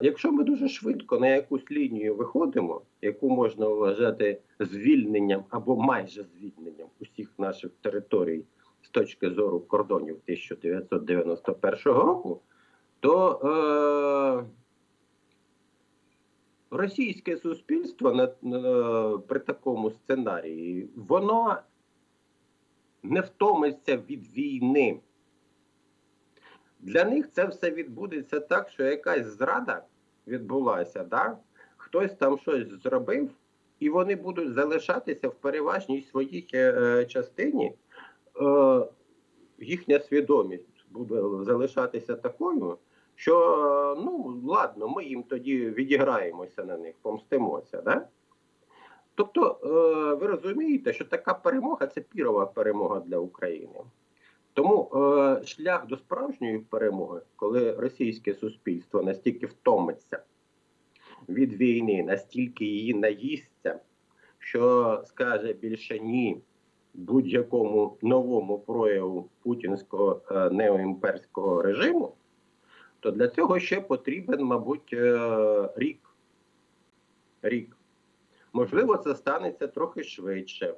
Якщо ми дуже швидко на якусь лінію виходимо, яку можна вважати звільненням або майже звільненням усіх наших територій з точки зору кордонів 1991 року, то е, російське суспільство на, на, при такому сценарії воно не втомиться від війни. Для них це все відбудеться так, що якась зрада відбулася, да? хтось там щось зробив, і вони будуть залишатися в переважній своїй е, частині. Е, їхня свідомість буде залишатися такою, що ну ладно, ми їм тоді відіграємося на них, помстимося. Да? Тобто, е, ви розумієте, що така перемога це пірова перемога для України. Тому е, шлях до справжньої перемоги, коли російське суспільство настільки втомиться від війни, настільки її наїсться, що скаже більше ні будь-якому новому прояву путінського е, неоімперського режиму, то для цього ще потрібен, мабуть, е, рік. Рік. Можливо, це станеться трохи швидше.